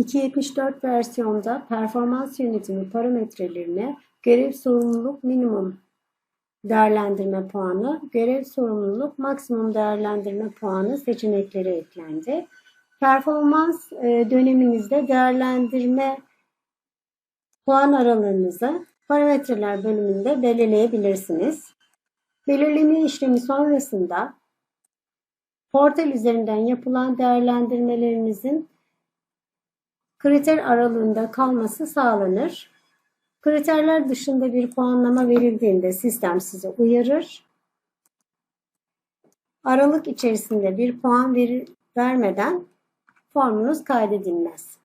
2.74 versiyonda performans yönetimi parametrelerine görev sorumluluk minimum değerlendirme puanı, görev sorumluluk maksimum değerlendirme puanı seçenekleri eklendi. Performans e, döneminizde değerlendirme puan aralığınızı parametreler bölümünde belirleyebilirsiniz. Belirleme işlemi sonrasında portal üzerinden yapılan değerlendirmelerinizin kriter aralığında kalması sağlanır. Kriterler dışında bir puanlama verildiğinde sistem size uyarır. Aralık içerisinde bir puan verir, vermeden formunuz kaydedilmez.